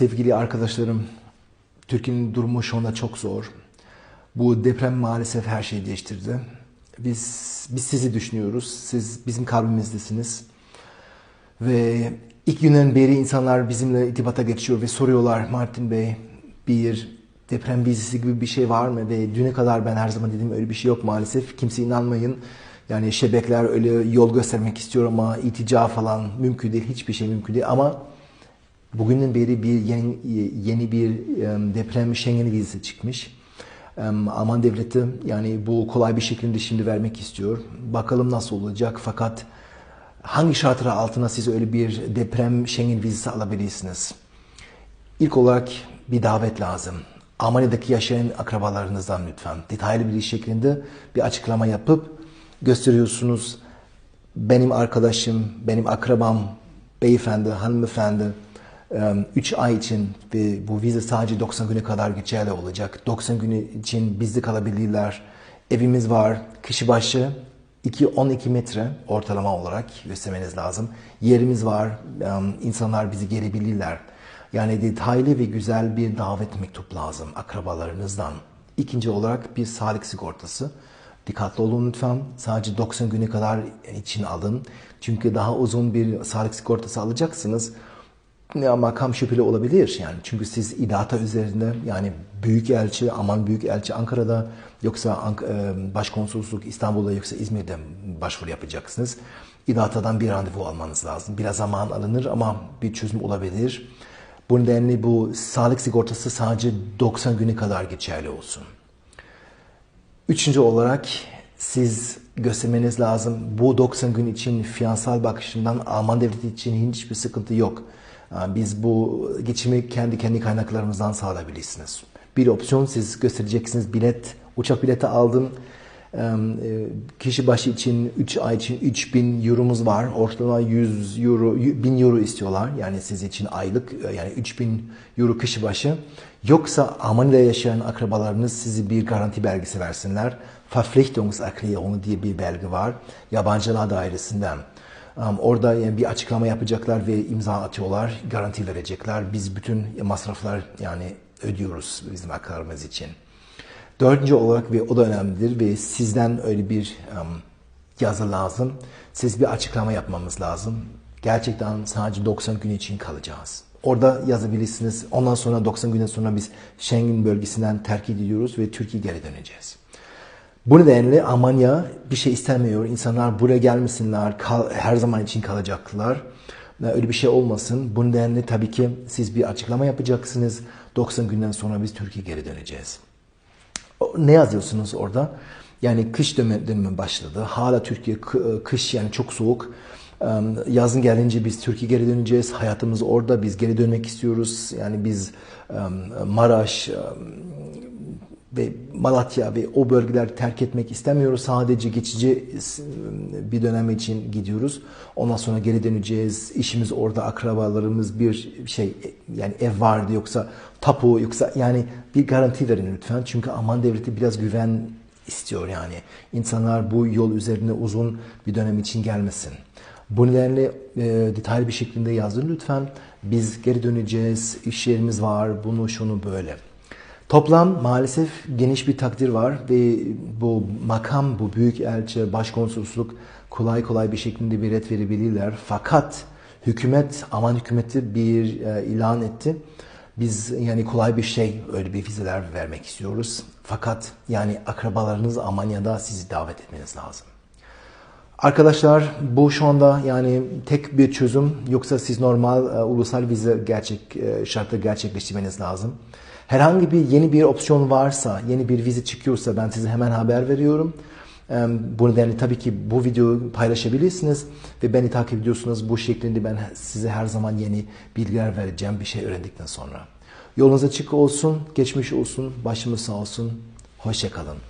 Sevgili arkadaşlarım, Türkiye'nin durumu şu anda çok zor. Bu deprem maalesef her şeyi değiştirdi. Biz, biz sizi düşünüyoruz. Siz bizim kalbimizdesiniz. Ve ilk günden beri insanlar bizimle itibata geçiyor ve soruyorlar Martin Bey bir deprem vizesi gibi bir şey var mı? Ve düne kadar ben her zaman dedim öyle bir şey yok maalesef. Kimse inanmayın. Yani şebekler öyle yol göstermek istiyor ama itica falan mümkün değil. Hiçbir şey mümkün değil. Ama bugünden beri bir yeni, yeni bir em, deprem Schengen vizesi çıkmış. Alman devleti yani bu kolay bir şekilde şimdi vermek istiyor. Bakalım nasıl olacak fakat hangi şartlar altına siz öyle bir deprem Schengen vizesi alabilirsiniz? İlk olarak bir davet lazım. Almanya'daki yaşayan akrabalarınızdan lütfen detaylı bir şekilde bir açıklama yapıp gösteriyorsunuz. Benim arkadaşım, benim akrabam, beyefendi, hanımefendi 3 ay için ve bu vize sadece 90 güne kadar geçerli olacak. 90 günü için bizde kalabilirler. Evimiz var. Kişi başı 2-12 metre ortalama olarak göstermeniz lazım. Yerimiz var. insanlar bizi gelebilirler. Yani detaylı ve güzel bir davet mektup lazım akrabalarınızdan. İkinci olarak bir sağlık sigortası. Dikkatli olun lütfen. Sadece 90 güne kadar için alın. Çünkü daha uzun bir sağlık sigortası alacaksınız. Makam şüpheli olabilir yani. Çünkü siz idata üzerinde yani büyük elçi, aman büyük elçi Ankara'da yoksa e, başkonsolosluk İstanbul'da yoksa İzmir'de başvuru yapacaksınız. İdatadan bir randevu almanız lazım. Biraz zaman alınır ama bir çözüm olabilir. Bu nedenle bu sağlık sigortası sadece 90 güne kadar geçerli olsun. Üçüncü olarak siz göstermeniz lazım. Bu 90 gün için finansal bakışından Alman devleti için hiçbir sıkıntı yok. Aa, Biz bu geçimi kendi kendi kaynaklarımızdan sağlayabilirsiniz. Bir opsiyon siz göstereceksiniz bilet, uçak bileti aldım. Ee, e, Kişi başı için 3 ay için 3000 euromuz var. Ortalama 100 euro, 1000 euro istiyorlar. Yani siz için aylık e, yani 3000 euro kişi başı. Yoksa Almanya'da yaşayan akrabalarınız sizi bir garanti belgesi versinler. Verpflichtungserklärung diye bir belge var. Yabancılar dairesinden. Orada yani bir açıklama yapacaklar ve imza atıyorlar, garanti verecekler. Biz bütün masraflar yani ödüyoruz bizim akrabalarımız için. Dördüncü olarak ve o da önemlidir ve sizden öyle bir yazı lazım. Siz bir açıklama yapmamız lazım. Gerçekten sadece 90 gün için kalacağız. Orada yazabilirsiniz. Ondan sonra 90 günden sonra biz Schengen bölgesinden terk ediyoruz ve Türkiye geri döneceğiz. Bu nedenle Almanya bir şey istemiyor. İnsanlar buraya gelmesinler, kal- her zaman için kalacaklar. Öyle bir şey olmasın. Bu nedenle tabii ki siz bir açıklama yapacaksınız. 90 günden sonra biz Türkiye geri döneceğiz. Ne yazıyorsunuz orada? Yani kış dönemi, başladı. Hala Türkiye kı- kış yani çok soğuk. Yazın gelince biz Türkiye geri döneceğiz. Hayatımız orada. Biz geri dönmek istiyoruz. Yani biz Maraş, ve Malatya ve o bölgeler terk etmek istemiyoruz. Sadece geçici bir dönem için gidiyoruz. Ondan sonra geri döneceğiz. İşimiz orada, akrabalarımız bir şey yani ev vardı yoksa tapu yoksa yani bir garanti verin lütfen. Çünkü Alman devleti biraz güven istiyor yani. İnsanlar bu yol üzerinde uzun bir dönem için gelmesin. Bu nedenle e, detaylı bir şekilde yazın lütfen. Biz geri döneceğiz, iş yerimiz var, bunu şunu böyle. Toplam maalesef geniş bir takdir var ve bu makam, bu büyük elçi, başkonsolosluk kolay kolay bir şekilde bir ret verebilirler. Fakat hükümet, Alman hükümeti bir e, ilan etti. Biz yani kolay bir şey öyle bir vizeler vermek istiyoruz. Fakat yani akrabalarınız Almanya'da sizi davet etmeniz lazım. Arkadaşlar bu şu anda yani tek bir çözüm yoksa siz normal e, ulusal vize gerçek e, şartı gerçekleştirmeniz lazım. Herhangi bir yeni bir opsiyon varsa, yeni bir vize çıkıyorsa ben size hemen haber veriyorum. Bu nedenle tabii ki bu videoyu paylaşabilirsiniz ve beni takip ediyorsunuz. Bu şeklinde ben size her zaman yeni bilgiler vereceğim bir şey öğrendikten sonra. Yolunuz açık olsun, geçmiş olsun, başımız sağ olsun. Hoşçakalın.